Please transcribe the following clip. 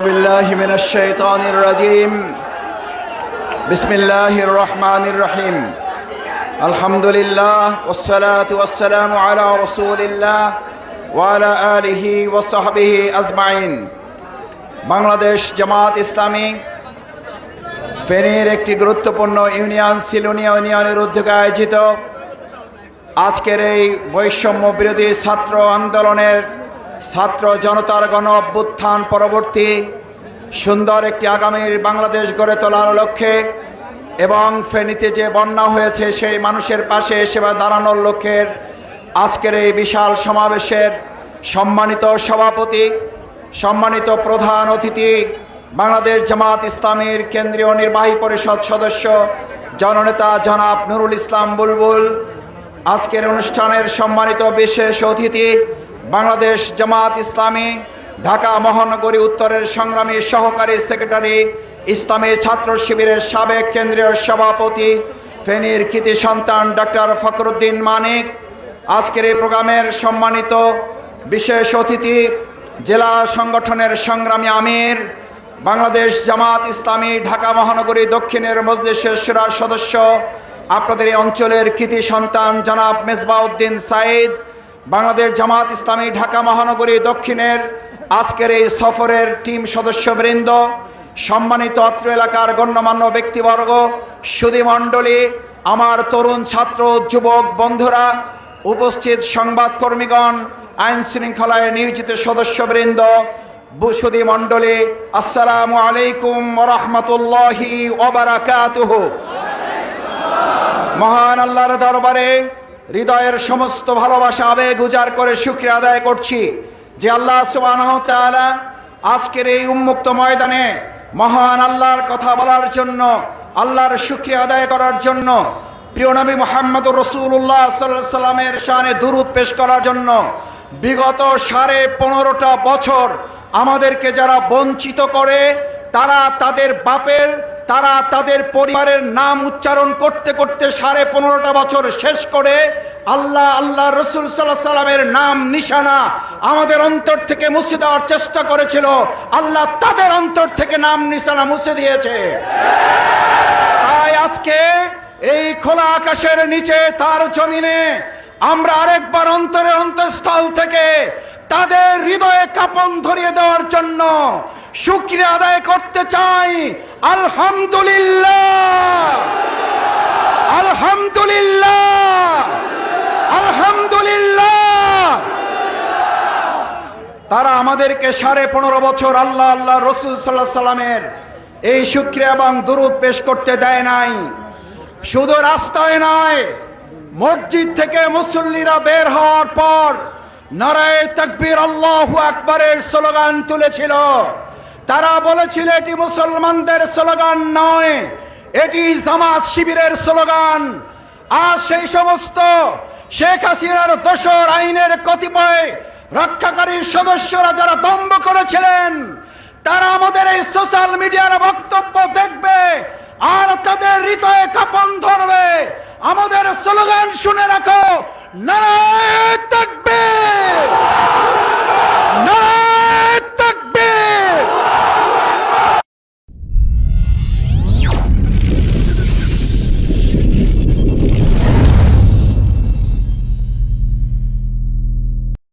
بالله من الشيطان الرجيم بسم الله الرحمن الرحيم الحمد لله والصلاة والسلام على رسول الله وعلى آله وصحبه أجمعين বাংলাদেশ জামাত ইসলামী ফেনীর একটি গুরুত্বপূর্ণ ইউনিয়ন সিলোনিয়া ইউনিয়নের উদ্যোগে আয়োজিত আজকের এই বৈষম্য বিরোধী ছাত্র আন্দোলনের ছাত্র জনতার গণ অভ্যুত্থান পরবর্তী সুন্দর একটি আগামীর বাংলাদেশ গড়ে তোলার লক্ষ্যে এবং ফেনীতে যে বন্যা হয়েছে, সেই মানুষের পাশে সেবা দাঁড়ানোর লক্ষ্যের আজকের এই বিশাল সমাবেশের সম্মানিত সভাপতি, সম্মানিত প্রধান অতিথি, বাংলাদেশ জামাত ইসলামীর কেন্দ্রীয় নির্বাহী পরিষদ সদস্য, জননেতা জনাব নুরুল ইসলাম বুলবুল। আজকের অনুষ্ঠানের সম্মানিত বিশেষ অতিথি বাংলাদেশ জামাত ইসলামী, ঢাকা মহানগরী উত্তরের সংগ্রামী সহকারী সেক্রেটারি, ইসলামী ছাত্র শিবিরের সাবেক কেন্দ্রীয় সভাপতি, ফেনীর কৃতি সন্তান ডক্টর ফখরুদ্দিন মানিক। আজকের এই প্রোগ্রামের সম্মানিত বিশেষ অতিথি, জেলা সংগঠনের সংগ্রামী আমির, বাংলাদেশ জামাত ইসলামী, ঢাকা মহানগরী দক্ষিণের মজলিসের সদস্য, আপনাদের এই অঞ্চলের কৃতি সন্তান জনাব মেজবাউদ্দিন সাইদ বাংলাদেশ জামাত ইসলামী ঢাকা মহানগরী দক্ষিণের আজকের এই সফরের টিম সদস্যবৃন্দ, সম্মানিত অত্র এলাকার গণ্যমান্য ব্যক্তিবর্গ সুধীমণ্ডলী আমার তরুণ ছাত্র, যুবক বন্ধুরা, উপস্থিত সংবাদকর্মীগণ, আইন শৃঙ্খলায় নিয়োজিত সদস্যবৃন্দ সুধী মণ্ডলী, আসসালামু আলাইকুম রহমতুল্লাহি মহান আল্লাহর দরবারে হৃদয়ের সমস্ত ভালোবাসা, আবেগ উজাড় করে শুক্রিয়া আদায় করছি যে আল্লাহ ওয়া আজকের এই উন্মুক্ত ময়দানে মহান আল্লাহর কথা বলার জন্য, আল্লাহর শুক্রিয়া আদায় করার জন্য, প্রিয় নবী মোহাম্মদ রসুল্লাহ সাল্লাহ সাল্লামের শানে দুরুদ পেশ করার জন্য বিগত সাড়ে পনেরোটা বছর আমাদেরকে যারা বঞ্চিত করে, তারা তাদের বাপের তারা তাদের পরিবারের নাম উচ্চারণ করতে করতে সাড়ে পনেরোটা বছর শেষ করে আল্লাহ আল্লাহ রসুল সাল্লাহ সাল্লামের নাম, নিশানা আমাদের অন্তর থেকে মুছে দেওয়ার চেষ্টা করেছিল। আল্লাহ তাদের অন্তর থেকে নাম, নিশানা মুছে দিয়েছে। তাই আজকে এই খোলা আকাশের নিচে তার জমিনে আমরা আরেকবার অন্তরের অন্তঃস্থল থেকে তাদের হৃদয়ে কাপন ধরিয়ে দেওয়ার জন্য শুক্রিয়া আদায় করতে চাই। আলহামদুলিল্লাহ। আলহামদুলিল্লাহ। আলহামদুলিল্লাহ। তারা আমাদেরকে সাড়ে পনেরো বছর আল্লাহ আল্লাহ রসুল সাল্লাহ সাল্লামের এই শুক্রিয়া এবং দুরুদ পেশ করতে দেয় নাই। শুধু রাস্তায় নয়, মসজিদ থেকে মুসল্লিরা বের হওয়ার পর নারায় তাকবীর আল্লাহু আকবরের স্লোগান তুলেছিল। তারা বলেছিল, এটি মুসলমানদের স্লোগান নয়, এটি জামাত শিবিরের স্লোগান। আর সেই সমস্ত শেখ হাসিনার দোসর আইনের কতিপয় রক্ষাকারীর সদস্যরা যারা দম্ভ করেছিলেন, তারা আমাদের এই সোশ্যাল মিডিয়ার বক্তব্য দেখবে আর তাদের হৃদয়ে কাপন ধরবে। আমাদের স্লোগান শুনে রাখো থাকবে